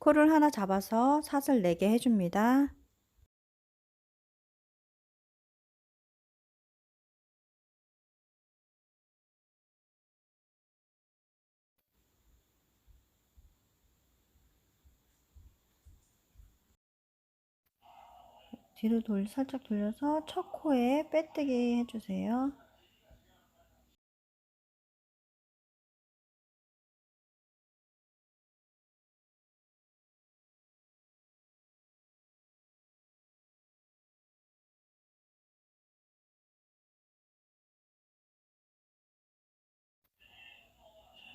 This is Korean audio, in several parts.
코를 하나 잡아서 사슬 4개 해줍니다. 뒤로 돌, 살짝 돌려서 첫 코에 빼뜨기 해주세요.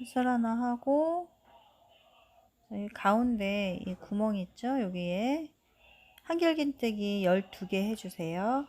햇살 하나 하고 여기 가운데 이 구멍 있죠? 여기에 한결긴뜨기 12개 해주세요.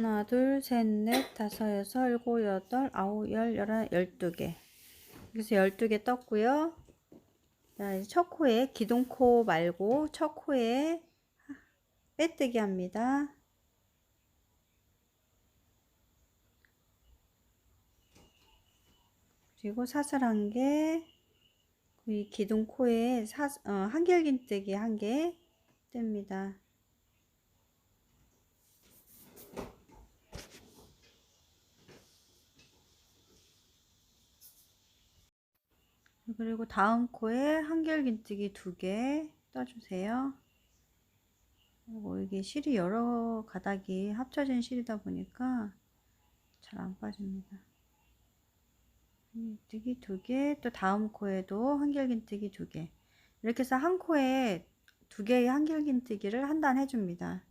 하나, 둘, 셋, 넷, 다섯, 여섯, 일곱, 여덟, 아홉, 열, 열한, 열두 개. 그래서 열두 개 떴고요. 자, 이제 첫 코에 기둥코 말고 첫 코에 빼뜨기 합니다. 그리고 사슬 한 개, 이 기둥코에 사, 어, 한결긴뜨기 한 개 뜹니다. 그리고 다음 코에 한결긴뜨기 두 개 떠주세요. 그리고 이게 실이 여러 가닥이 합쳐진 실이다 보니까 잘 안 빠집니다. 뜨기 두 개, 또 다음 코에도 한결긴뜨기 두 개. 이렇게 해서 한 코에 두 개의 한결긴뜨기를 한 단 해줍니다.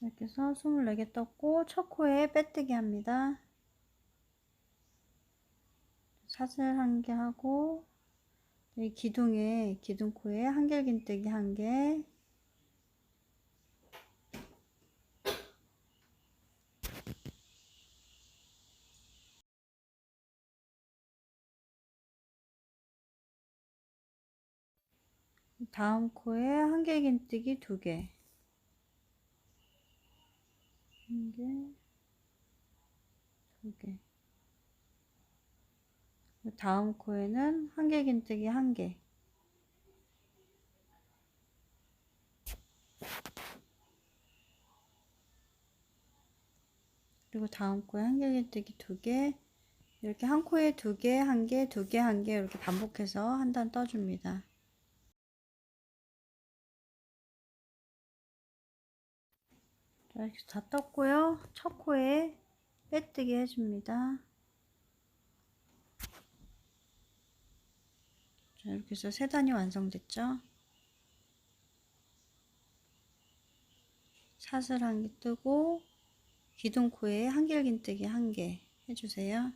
이렇게 해서 24개 떴고 첫 코에 빼뜨기 합니다. 사슬 한 개 하고 이 기둥에 기둥코에 한결긴뜨기 한 개. 다음 코에 한결긴뜨기 두 개. 한 개, 두 개. 다음 코에는 한길긴뜨기 한 개. 그리고 다음 코에 한길긴뜨기 두 개. 이렇게 한 코에 두 개, 한 개, 두 개, 한 개 이렇게 반복해서 한 단 떠줍니다. 자, 이렇게 다 떴고요. 첫 코에 빼뜨기 해줍니다. 자, 이렇게 해서 세 단이 완성됐죠? 사슬 한 개 뜨고 기둥코에 한길긴뜨기 한 개 해주세요.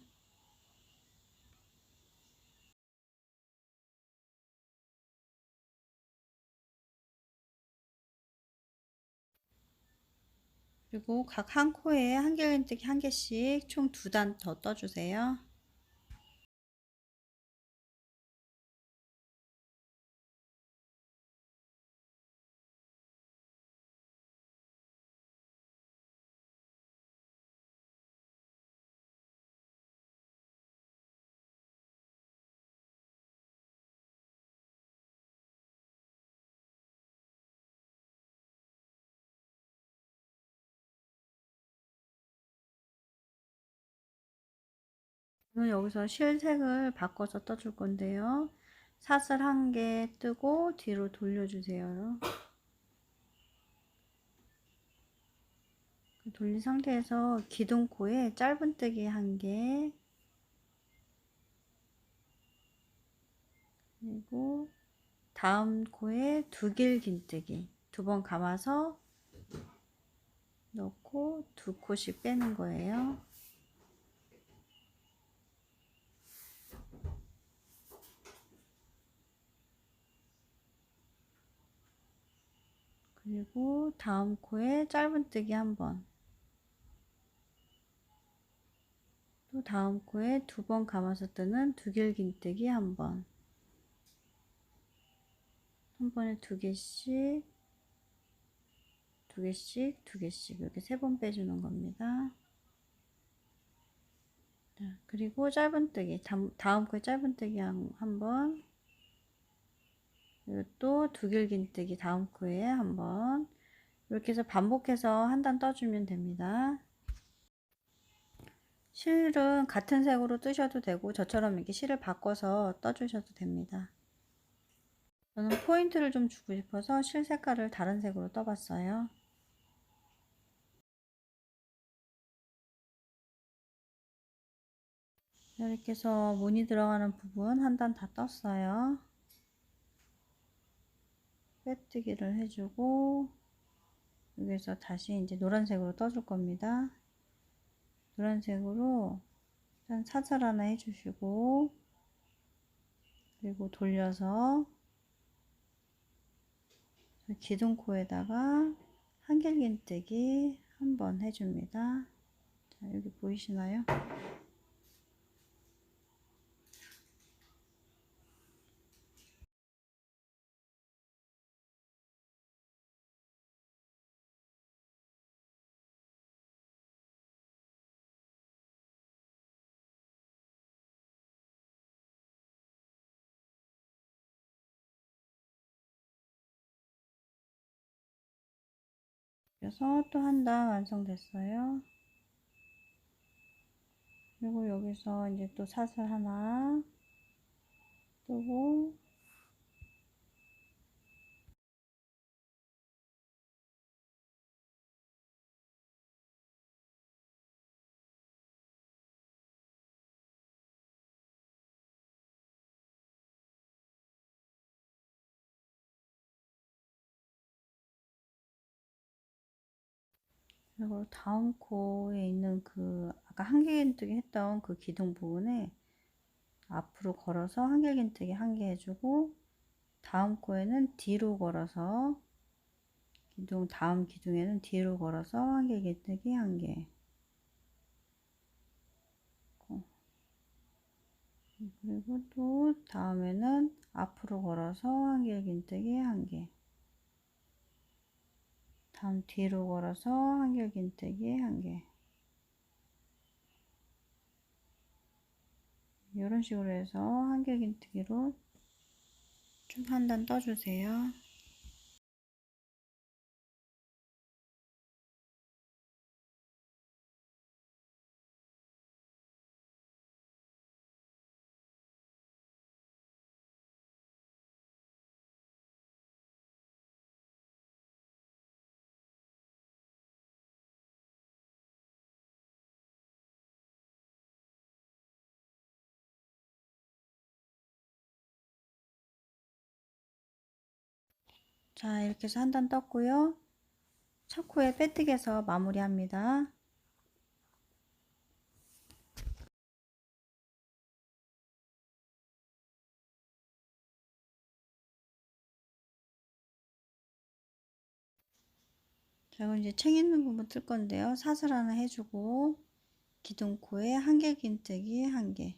그리고 각 한 코에 한길긴뜨기 한 개씩 총 두 단 더 떠주세요. 저는 여기서 실색을 바꿔서 떠줄 건데요. 사슬 한 개 뜨고 뒤로 돌려주세요. 돌린 상태에서 기둥코에 짧은뜨기 한 개, 그리고 다음 코에 두 길 긴뜨기 두 번 감아서 넣고 두 코씩 빼는 거예요. 그리고 다음 코에 짧은뜨기 한 번. 또 다음 코에 두 번 감아서 뜨는 두길긴뜨기 한 번. 한 번에 두 개씩, 두 개씩, 두 개씩 이렇게 세 번 빼주는 겁니다. 자, 그리고 짧은뜨기, 다음 코에 짧은뜨기 한, 한 번. 그리고 또 두길긴뜨기 다음 코에 한번 이렇게 해서 반복해서 한 단 떠주면 됩니다. 실은 같은 색으로 뜨셔도 되고 저처럼 이렇게 실을 바꿔서 떠주셔도 됩니다. 저는 포인트를 좀 주고 싶어서 실 색깔을 다른 색으로 떠봤어요. 이렇게 해서 무늬 들어가는 부분 한 단 다 떴어요. 빼뜨기를 해주고 여기서 다시 이제 노란색으로 떠줄 겁니다. 노란색으로 일단 사슬 하나 해주시고 그리고 돌려서 기둥코에다가 한길긴뜨기 한번 해줍니다. 자, 여기 보이시나요? 그래서 또 한 단 완성됐어요. 그리고 여기서 이제 또 사슬 하나 뜨고 그리고 다음 코에 있는 그 아까 한길긴뜨기 했던 그 기둥 부분에 앞으로 걸어서 한길긴뜨기 한 개 해주고 다음 코에는 뒤로 걸어서 기둥 다음 기둥에는 뒤로 걸어서 한길긴뜨기 한 개. 그리고 또 다음에는 앞으로 걸어서 한길긴뜨기 한 개. 다음 뒤로 걸어서 한결긴뜨기 한개 이런 식으로 해서 한결긴뜨기로 좀 한 단 떠주세요. 자, 이렇게 해서 한 단 떴고요. 첫 코에 빼뜨겨서 마무리합니다. 자, 그럼 이제 챙 있는 부분 뜰 건데요. 사슬 하나 해주고 기둥코에 한길긴뜨기 한 개,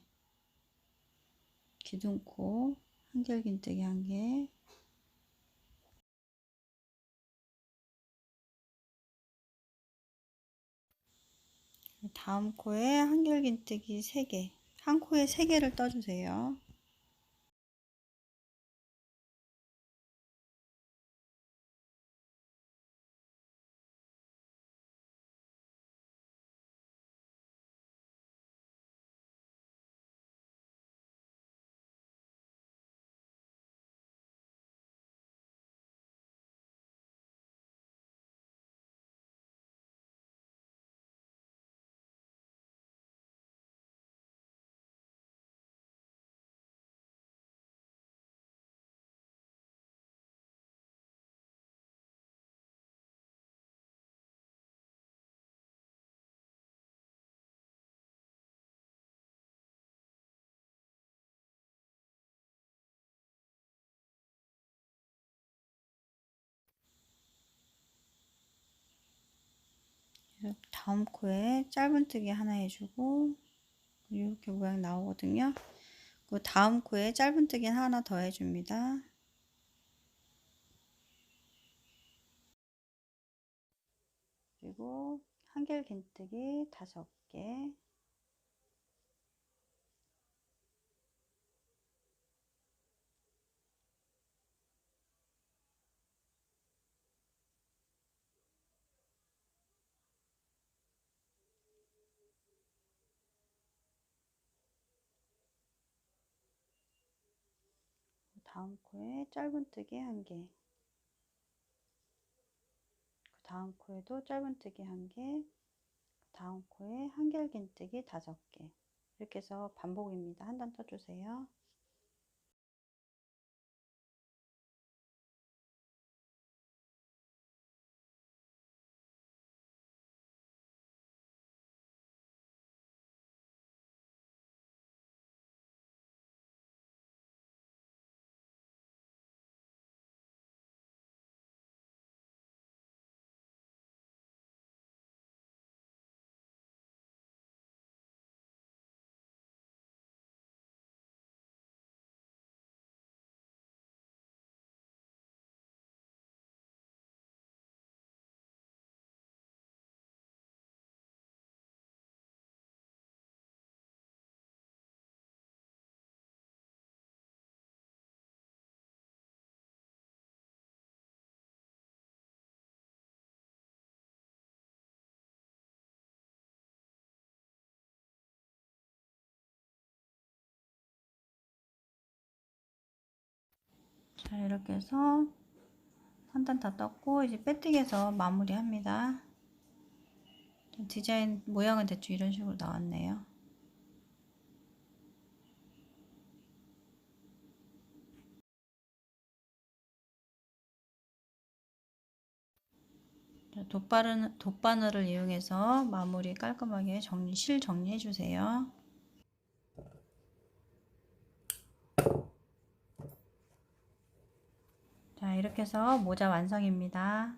기둥코 한길긴뜨기 한 개, 다음 코에 한길긴뜨기 3개, 한 코에 3개를 떠주세요. 다음 코에 짧은뜨기 하나 해주고 이렇게 모양 나오거든요. 그 다음 코에 짧은뜨기 하나 더 해줍니다. 그리고 한길긴뜨기 다섯 개 다음 코에 짧은뜨기 한 개, 그 다음 코에도 짧은뜨기 한 개, 그 다음 코에 한길긴뜨기 다섯 개 이렇게 해서 반복입니다. 한 단 떠주세요. 자 이렇게 해서 한단다 떴고 이제 빼뜨기해서 마무리합니다. 디자인 모양은 대충 이런 식으로 나왔네요. 돗바늘, 돗바늘을 이용해서 마무리 깔끔하게 정리, 실 정리해 주세요. 자, 이렇게 해서 모자 완성입니다.